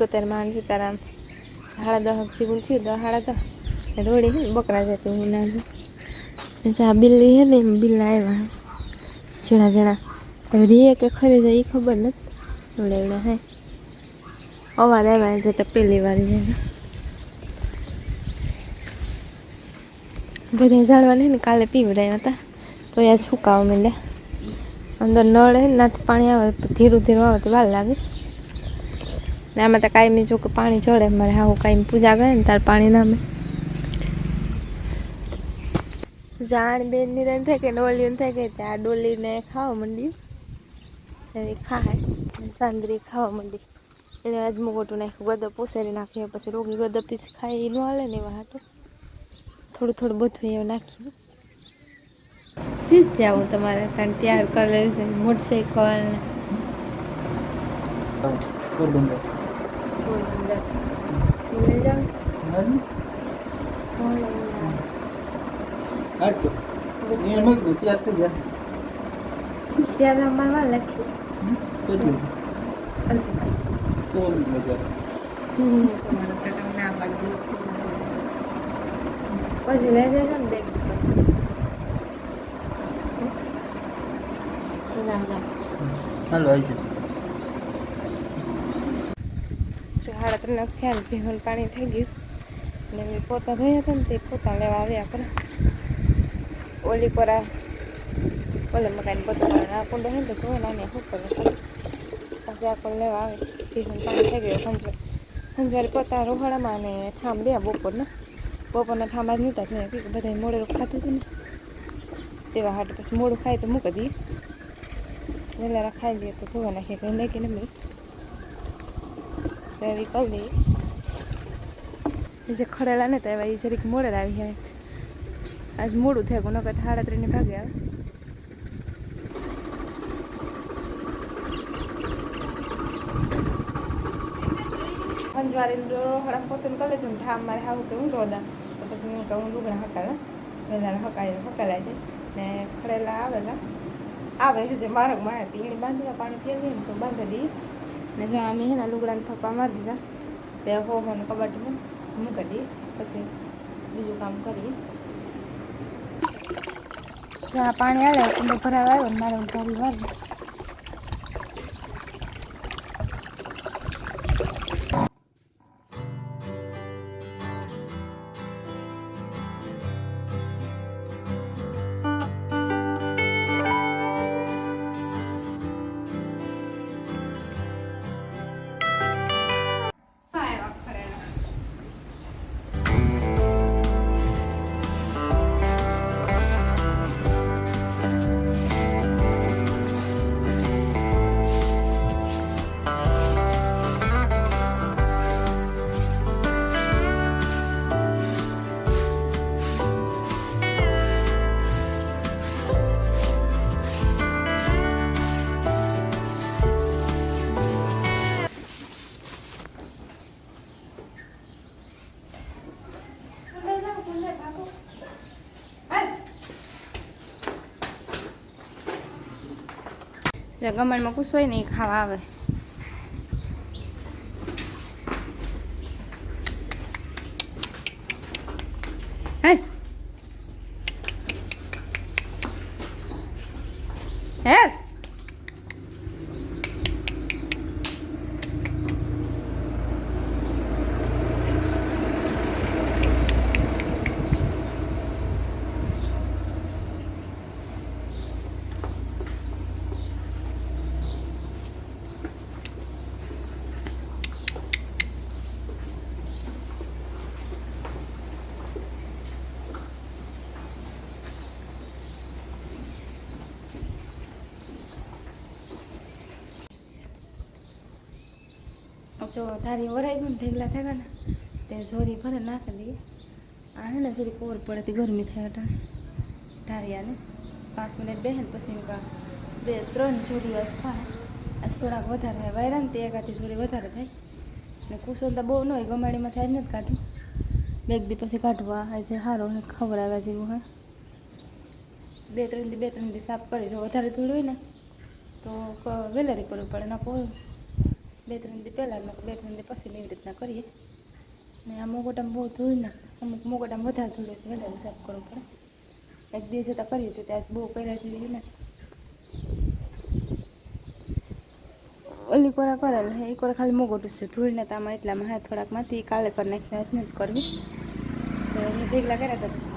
ઇકોતેરમાં સીતારામ સાડા દહક જેવું થયું તો સાડા દસ રોડી છે બકરા જતી હું ના આ બિલ્લી છે ને એમ બિલ્લા આવ્યા ઝીણા ઝીણા. રીએ કે ખરી જાય એ ખબર નથી. એવડે એવડે હે. અવાર આવ્યા જતા પહેલી વાર જાય બધા ઝાડવા ને કાલે પીવડાવ્યા હતા. તો યાર છુકાવા માંડ્યા. અંદર નળ હે નાથી પાણી આવે, ધીરું ધીરું આવે તો વાર લાગે. ને આમાં તો કાયમી જો કે પાણી ચડે મારે હાવ કાયમી પૂજા કરે ને, તાર પાણી નામે. જાણ બેન રન થાય કે ડોલી થાય કે ત્યાં ડોલીને ખાવા માંડી એવી ખાય સાંદરી ખાવા માંડી. એને આજ મોટું નાખ્યું, ગદપ ઉસેરી નાખીએ પછી રોગી ગદપ પીસ એ ન હાલે ને એવા હાટું. થોડું થોડું બધું એવું નાખ્યું. સીધ જાવું તમારે, કારણ તૈયાર કરેલ મોટરસાઇકલ હજાર તમારે તો ના પાડી પછી લઈ જજો ને બેગ પછી હાલો આવી જાય સાડા ત્રણ થયા ભેગું પાણી થઈ ગયું. ને મેં પોતા ધોયા હતા ને તે પોતા લેવા આવ્યા પણ ઓલી કોરા, ઓલે મકાઈને પોતા આ કુંડો હોય ને તો ધોઈ નાની શું કરે પછી આ કુંડ લેવા આવે. ભેગું પાણી થઈ ગયું. સંજવા સંજવારી પોતા રોહડામાં ને ઠામ દે બપોરના. બપોરના ઠામ જ નહોતા થયા. કે બધા મોડેલું ખાતું હતું ને. તેવા હાટ પછી મોડું ખાય તો મૂકી દઈએ. વહેલા ખાઈ લઈએ તો ધોવા નાખીએ કંઈ નહીં કે નહીં એવી એ જે ખડેલા ને તો એવા એ જરીક મોડે આવી જાય. આજ મોડું થયું કોનો નકર સાડા ત્રણને ભાગે આવે. અંજવારી રોહડા પોતું કરી ને ઠામ, મારે હાવું કે હું ધોદા તો પછી મેં કહું, લુગડા હકાલા. વહેલા હકાય, હકાલાય છે. ને ખડેલા આવે ગા. આવે છે જે મારો, મારે પીણી બાંધવા પાણી ફેરવી ને તો બાંધી દઈએ. ને જો અમે હે ને લુગડાને થપ્પા મારી દીધા, તે હો હો ને કબાટમાં મૂકી દઈએ પછી બીજું કામ કરીએ. જો આ પાણી આવે કુંડો ભરાવા આવ્યો ને મારે ઊંઘારી વાળી જે ગમણમાં કુછ હોય ને એ ખાવા આવે હે હે જો ધારી વરાઈ ગયું ને ઢેગલા થયા ને તે જોરી ભરે નાખી દઈએ. આને ને જરી કોર પડે તે ગરમી થાય અટાણે. ઢારિયાને પાંચ મિનિટ બેહે પછી બે ત્રણ જોડી વાસ થાય. આજ થોડાક વધારે થાય. વાયરા ને તે એકાથી જોડી વધારે થાય. ને કુસોલ તો બહુ ન હોય, ગમાડીમાં થાય નથી કાઢું. બે દી પછી કાઢવા આજે સારો હે ખબર આવ્યા જેવું હે. બે ત્રણ દી, બે ત્રણ દી સાફ કરી, જો વધારે ધૂળ હોય ને, તો વેલેરી કરવું પડે, ના કોઈ બે ત્રણ દી પહેલાં મેં બે ત્રણ દી પછી એવી રીતના કરીએ અને આ મોગોટામાં બહુ ધૂળ ના અમુક મોગોટામાં વધારે ધૂળ એટલે વધારે સાફ કરવું પડે એક દિવસ જતાં કરીએ તો ત્યાં બહુ કર્યા જેવી ને ઓલી કોરા કરેલ એ કોરા ખાલી મોગોટું છે ધૂળ ને તામાં એટલામાં હા થોડાકમાંથી કાલે કરી નાખી નથી કરવી તો એને ભેગલા કર્યા હતા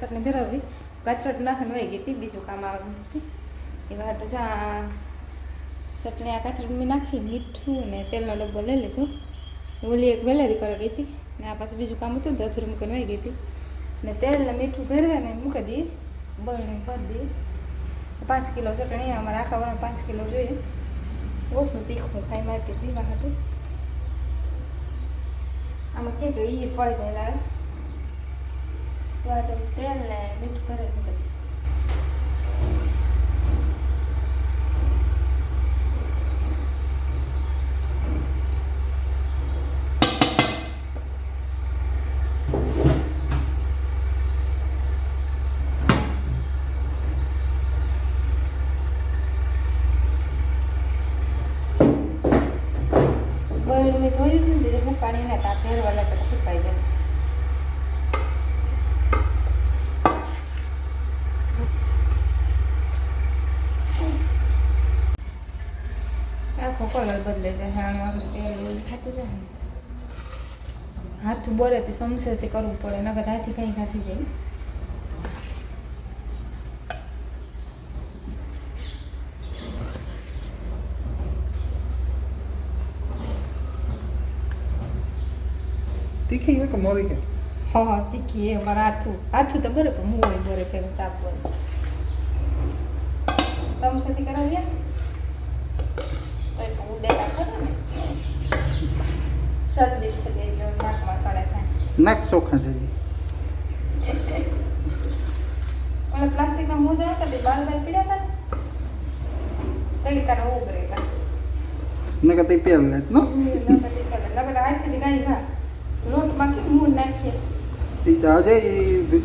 ચટણી ભેરવવી કચરટ નાખીને વહી ગઈ હતી, બીજું કામ આવવાનું હતી એવા વાટો જ્યાં ચટણી આ કચરટ મેં નાખી, મીઠું ને તેલનો ડબ્બો લઈ લીધો. ઓલી એક વેલેરી કરી ગઈ હતી ને આ પાસે બીજું કામ હતું તો અધૂરું મૂકીને વહી ગઈ હતી. ને તેલ મીઠું ભેરવીને મૂકી દઈએ બળને કરી દઈએ પાંચ કિલો ચટણી, અમારે આખા વરણ પાંચ કિલો જોઈએ. ઓછું તીખું થાય માર્કેટ દીવા હતું આમાં કે ઈ પડી જાય લાગે. વાટમ તેલ ને મીઠું કરે મૂકે બળણી મેં ધોઈ દીધું ને તે પાણી ના તા ફેરવા લાગે જાય આખો કલર બદલે છે તેલ થતું જાય હાથ બોલે તે સમસે તે કરવું પડે નગર હાથી કઈ ખાતી જાય. તીખી હોય કે મોરી કે? હા તીખી એ અમારા હાથું. હાથું તો બરે પણ હું હોય બરે પેલું તાપ હોય. સમસેથી કરાવીએ તો પણ ઉડેલા ને. શરદી થઈ ગઈ નાકમાં સડે થાય. નાક ચોખા થઈ ઓલા પ્લાસ્ટિકના મોજા હતા તે બાર હતા ને. તડીકાના ઉગરેલા નકર તે પેલ લે નો. નગર હાથથી ગાઈ ઘા લોટમાં કેમ મૂળ નાખીએ? તે તો આજે ઈ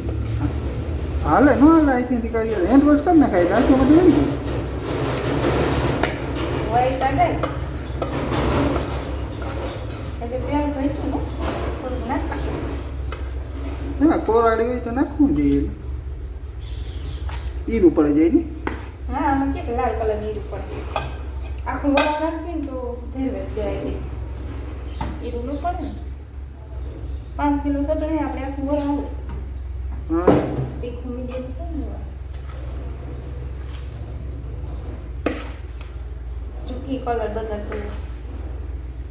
હાલે નો હાલે અહીંથી કરી હેન્ડ વોશ કરી નાખાય રાખ્યું બધું વળી ગયું હોય તા દે હજી તેલ ભેટું ને થોડુંક નાખ ના કોરાડી હોય તો નાખવું જોઈએ ઈરું પડે જાય ને હા આમાં કે લાલ કલર નીરું પડે આખું વડા નાખીએ ને તો ભેરવે જાય દે ઈરું ન પડે ને પાંચ કિલો ચટણી આપણે આખું વડા હાલે હા તીખું મીડિયમ કલર બદલતો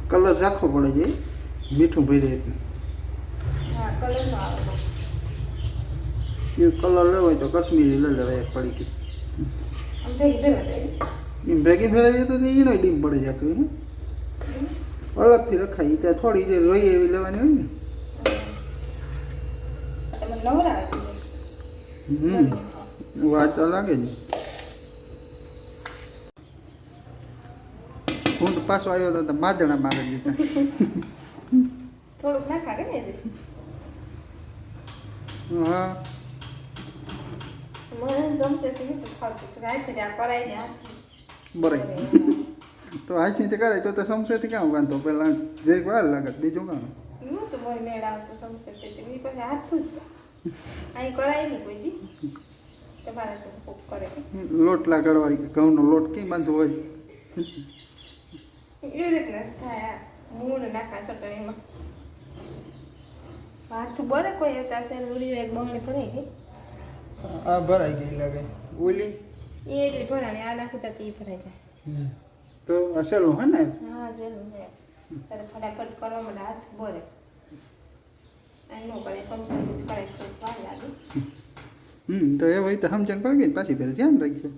કલર. રાખવો પડે છે મીઠું ભરી હા કલર આવે. એ કલર લેવો હોય તો કશ્મીરી લઈ લેવાય એક પડી એમ ભેગી ફેરવીએ તો એનો ડીમ પડી જતું હોય અલગથી રખાય ત્યાં થોડી જે રોઈ એવી લેવાની હોય ને. નવરા હમ. વાંચવા લાગે ને હું તો પાછો આવ્યો હતો તો માદણા મારી દીધા. થોડુંક નાખા કે હા. કરાય બરાબર તો આજથી તે કરે તો તો સમસેથી કામ વાંધો. પહેલાં જરીક વાર લાગે બીજું કરાય કરે. લોટ લાગડવા ઘઉંનો લોટ કઈ બાંધવો હોય? એવી રીતના થાય મૂળ નાખા ચટણીમાં હાથ બરે કોઈ હતા સેલ ઉડીઓ એક બમણી ભરાઈ ગઈ? આ ભરાઈ ગઈ લાગે ઓલી? એ એટલી ભરાણી આ નાખી તા તે ભરાઈ જાય. તો આ સહેલું હે ને? હા જેલું છે તારે ફટાફટ કરવા માટે હાથ બોરે અહીં નો કરે સમસાથી જ કરે થોડીક વાર લાગે. હમ. તો એ હોય તો સમજણ પડી ગઈ પાછી ફેર ધ્યાન રાખજો.